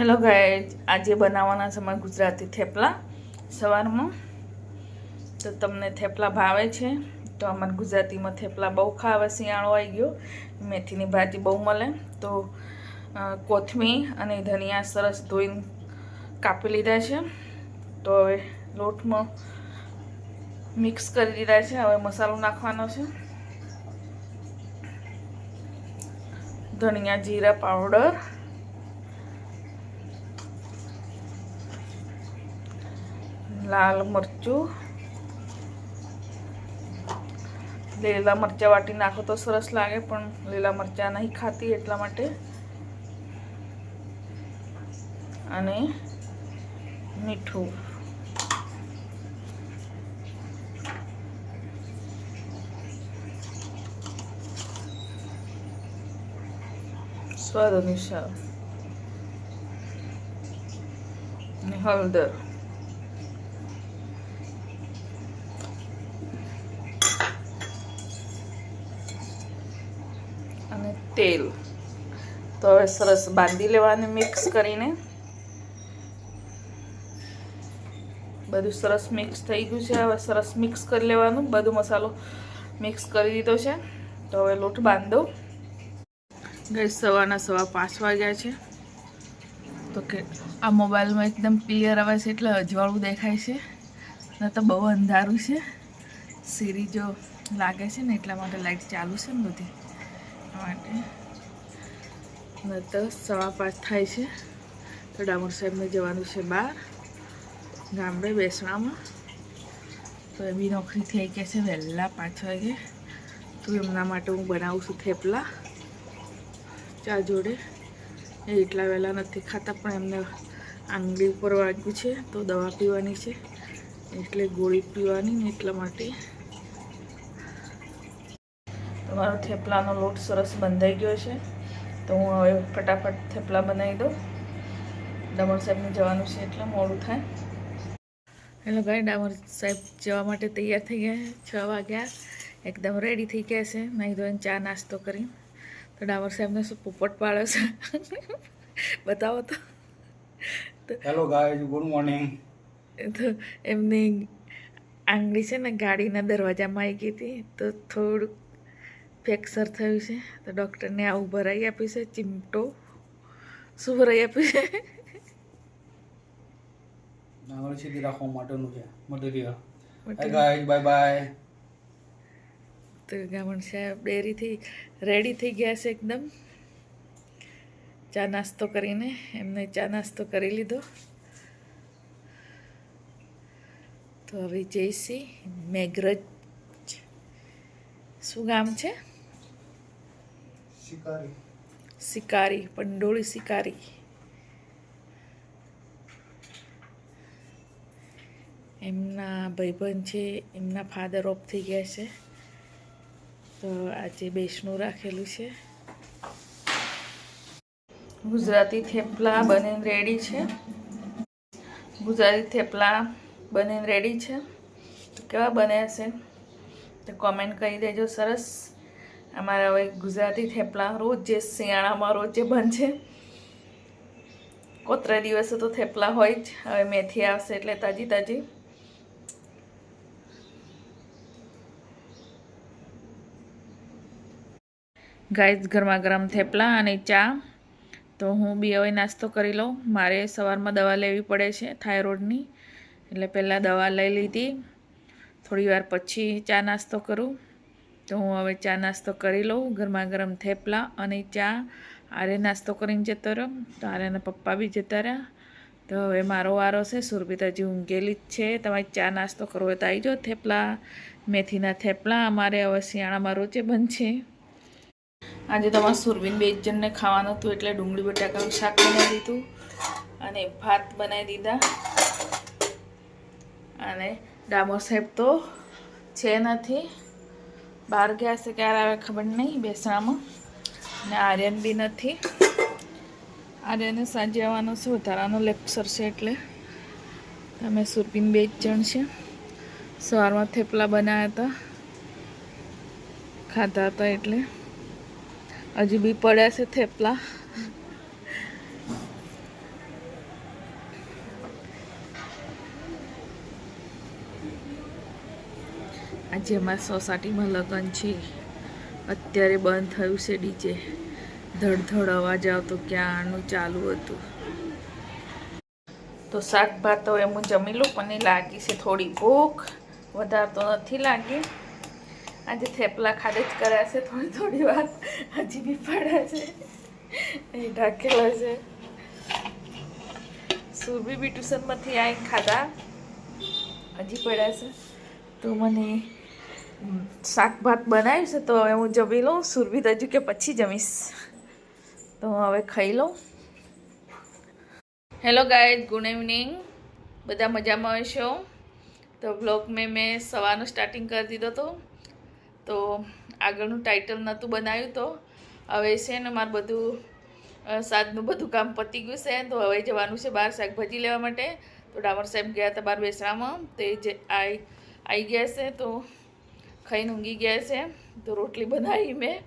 Hello ગાય આજે બનાવવાના અમારા ગુજરાતી થેપલા સવારમાં. તો તમને થેપલા ભાવે છે. તો અમારા ગુજરાતીમાં થેપલા બહુ ખાવે શિયાળો આવી ગયો. મેથીની ભાજી બહુ મળે. તો કોથમીર અને ધનિયા સરસ ધોઈને કાપી લીધા છે. તો હવે લોટમાં મિક્સ કરી દીધા છે. હવે મસાલો નાખવાનો છે. ધનિયા જીરા પાવડર લાલ મરચું લીલા મરચાં વાટી નાખો તો સરસ લાગે પણ લીલા મરચાં નહીં ખાતી એટલા માટે. અને મીઠું સ્વાદ અનુસાર અને હળદર અને તેલ. તો હવે સરસ બાંધી લેવાનું મિક્સ કરીને. બધું સરસ મિક્સ થઈ ગયું છે. હવે સરસ મિક્સ કરી લેવાનું. બધો મસાલો મિક્સ કરી દીધો છે. તો હવે લોટ બાંધો. ગઈ સવારના સવા પાંચ વાગ્યા છે. તો કે આ મોબાઈલમાં એકદમ ક્લિયર આવે છે એટલે અજવાળું દેખાય છે. ન તો બહુ અંધારું છે. સીરી જો લાગે છે ને એટલા માટે લાઇટ ચાલુ છે ને બધી. માટે ન તો સવા પાંચ થાય છે. તો ડામોર સાહેબને જવાનું છે બહાર, ગામડે બેસણામાં તો એમની નોકરી થઈ ગયા છે વહેલા પાંચ વાગે. તો એમના માટે હું બનાવું છું થેપલા, ચા જોડે. એ એટલા વહેલા નથી ખાતા, પણ એમને આંગળી ઉપર વાગ્યું છે તો દવા પીવાની છે. એટલે ગોળી પીવાની ને એટલા માટે. તમારો થેપલાનો લોટ સરસ બંધાઈ ગયો છે. તો હું હવે ફટાફટ થેપલા બનાવી દઉં. ડામર સાહેબને જવાનું છે એટલે મોડું થાય. હેલો ભાઈ ડામર સાહેબ જવા માટે તૈયાર થઈ ગયા છ. વાગ્યા. એકદમ રેડી થઈ ગયા છે. નહીં ધોઈને ચા નાસ્તો કરી તો ડામર સાહેબને શું પોપટ પાડો છે? બતાવો તો. હેલો ગાઈઝ ગુડ મોર્નિંગ તો એમની આંગળી છે ને ગાડીના દરવાજામાં આવી ગઈ હતી. તો થોડુંક ફ્રેક્ચર થયું છે. તો ડૉક્ટરને આવું ભરાઈ આપ્યું છે ચીમટો શું ભરાઈ આપ્યું છે. આંગળી સીધી રાખવા માટેનું છે મટીરિયલ. ગાઈઝ બાય બાય તો ગામણ સાહેબ ડેરીથી રેડી થઈ ગયા છે એકદમ. ચા નાસ્તો કરીને એમને ચા નાસ્તો કરી લીધો. તો હવે જઈશી મેઘરજ. શું ગામ છે? શિકારી. શિકારી, પંડોળી શિકારી. એમના ભાઈબંધ છે, એમના ફાધર ઓફ થઈ ગયા છે. તો આજે બેસણું રાખેલું છે. ગુજરાતી થેપલા બનીને રેડી છે. ગુજરાતી થેપલા બનીને રેડી છે. કેવા બન્યા છે? તો કોમેન્ટ કરી દેજો સરસ. અમારા હવે ગુજરાતી થેપલા રોજ જે શિયાળામાં રોજ જે બનશે, કોતરા દિવસે તો થેપલા હોય જ. હવે મેથી આવશે એટલે તાજી તાજી. ગાય ગરમા ગરમ થેપલા અને ચા. તો હું બી હવે નાસ્તો કરી લઉં. મારે સવારમાં દવા લેવી પડે છે થાઇરોઇડની. એટલે પહેલાં દવા લઈ લીધી. થોડી વાર પછી ચા નાસ્તો કરું. તો હું હવે ચા નાસ્તો કરી લઉં, ગરમા ગરમ થેપલા અને ચા. આરે નાસ્તો કરીને જતો રહ્યો, તો આરેના પપ્પા બી જતા રહ્યા. તો હવે મારો વારો છે સુરભિત હજી ઊંઘેલી જ છે. તમારે ચા નાસ્તો કરવો તો આવી જાઓ થેપલા, મેથીના થેપલા. અમારે હવે શિયાળામાં રોજે બનશે. આજે તમારે સુરબીન બે જણને ખાવાનું હતું, એટલે ડુંગળી, બટાકાનું શાક બનાવી દીધું અને ભાત બનાવી દીધા. અને ડામો સાહેબ તો છે નથી. બહાર ગયા છે ક્યારે આવે ખબર નહીં બેસણામાં. ને આર્યન બી નથી. આર્યને સાંજે આવવાનો છે, વધારાનો લેક્ચર છે એટલે. અમે સુરપીન બે જ જણ છે. સવારમાં થેપલા બનાવ્યા હતા. ખાધા હતા એટલે. હજુ બી પડ્યા છે થેપલા. આજે અમારા સોસાયટીમાં લગ્ન છે. અત્યારે બંધ થયું છે ડીજે. ધડધડ અવાજ આવતો ક્યાંનું ચાલુ હતું. તો શાક ભાત તો એમ જમી લઉં પણ લાગી છે થોડી ભૂખ. વધારે તો નથી લાગી. આજે થેપલા ખાડે જ કર્યા છે, થોડી થોડી વાર. હજી બી પડ્યા છે. એ ઢાકેલા છે. સુરભી બી ટ્યુશનમાંથી આવીને ખાધા? હજી પડ્યા છે. તો મને શાક ભાત બનાવ્યું છે, તો હવે હું જમી લઉં, સુરભી હજુ કે પછી જમીશ. તો હું હવે ખાઈ લઉં. હેલો ગાઈઝ ગુડ ઇવનિંગ બધા મજામાં હશો? તો બ્લોગ મેં મેં સવારનું સ્ટાર્ટિંગ કરી દીધો હતો તો આગળનું ટાઇટલ નહોતું બનાવ્યું તો. હવે છે ને મારું બધું સાંજનું બધું કામ પતી ગયું છે, તો હવે જવાનું છે બહાર શાકભાજી લેવા માટે. તો ડામર સાહેબ ગયા હતા બહાર બેસરામાં તે જે આવી ગયા છે, તો ખાઈને ઊંઘી ગયા છે. તો રોટલી બનાવી મેં.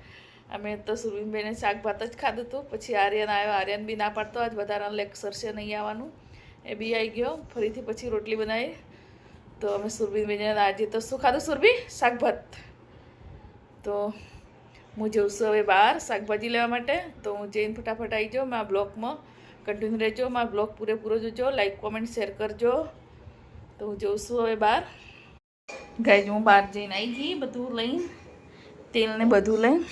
અમે તો સુરવીનબેને શાક ભાત જ ખાધું હતું. પછી આર્યન આવ્યો. આર્યન બી ના પાડતો. આજ વધારાનું લેક્ચર છે, નહીં આવવાનું. એ બી આવી ગયો. ફરીથી પછી રોટલી બનાવી. તો અમે સુરભીબેને આજે તો શું ખાધું? સુરભી? શાક ભાત તો હું જઉં છું હવે બહાર શાકભાજી લેવા માટે. તો હું જઈને ફટાફટ આવી જાઉં મારા બ્લોગમાં કન્ટિન્યુ રહેજો. મારા બ્લોગ પૂરેપૂરો જોજો. લાઈક કોમેન્ટ શેર કરજો. તો હું જઉં છું હવે બહાર. ગાય હું બહાર જઈને આવી ગઈ, બધું લઈને તેલ ને બધું લઈને.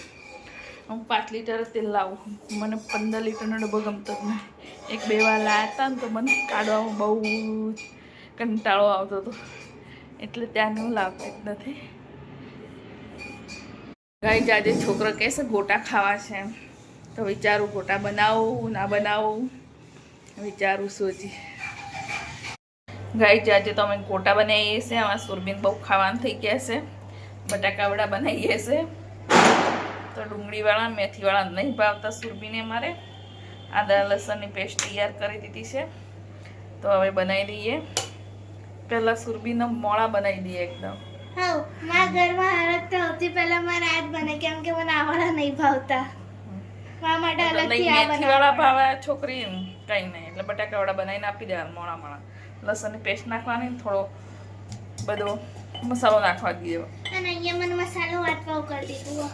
હું પાંચ લીટર તેલ લાવું. મને પંદર લીટરનો ડબ્બો ગમતો જ નહીં. એક, બે વાર લાયા હતા ને તો મને કાઢવામાં બહુ કંટાળો આવતો હતો. એટલે ત્યાંનું હું લાવતી જ નથી. ગાય આજે છોકરો કહેશે ગોટા ખાવા છે એમ. તો વિચારું ગોટા બનાવું, ના બનાવું. વિચારું હજી ગાઈ આજે તો અમે ગોટા બનાવીએ છીએ. આમાં સુરબીન બહુ ખાવાનું થઈ ગયા છે. બટાકાવડા બનાવીએ છીએ. તો ડુંગળીવાળા મેથીવાળા નહીં ભાવતા સુરબીને મારે આદા લસણની પેસ્ટ તૈયાર કરી દીધી છે. તો હવે બનાવી દઈએ. પહેલાં સુરબીનો મોળા બનાવી દઈએ એકદમ. હા મારા ઘરમાં હાલત તો સૌથી પહેલા મારે આ જ બને કેમ કે મને આવાળા નહીં ભાવતા. મારા માટે અલગથી આ બનાવવા છોકરી કંઈ નહીં એટલે બટાકાવાળા બનાવીને આપી દેવાના મોણા મોણા. લસણની પેસ્ટ નાખવાની થોડો બધો મસાલો નાખવા દીધો. અને અહીંયા મને મસાલો વાટવા કરી દીધું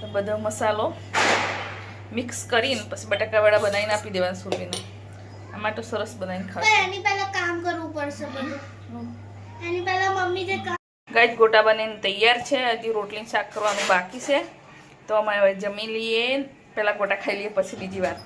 તો બધો મસાલો મિક્સ કરીને પછી બટાકાવાળા બનાવીને આપી દેવાના સુરબીને આમાં તો સરસ બનાવીને પણ એની પહેલાં કામ કરવું પડશે બધું. એની પહેલાં મમ્મી જે ગાય ગોટા બનીને તૈયાર છે હજી રોટલી શાક કરવાનું બાકી છે. તો અમે હવે જમી લઈએ પહેલાં ગોટા ખાઈ લઈએ પછી બીજી વાત.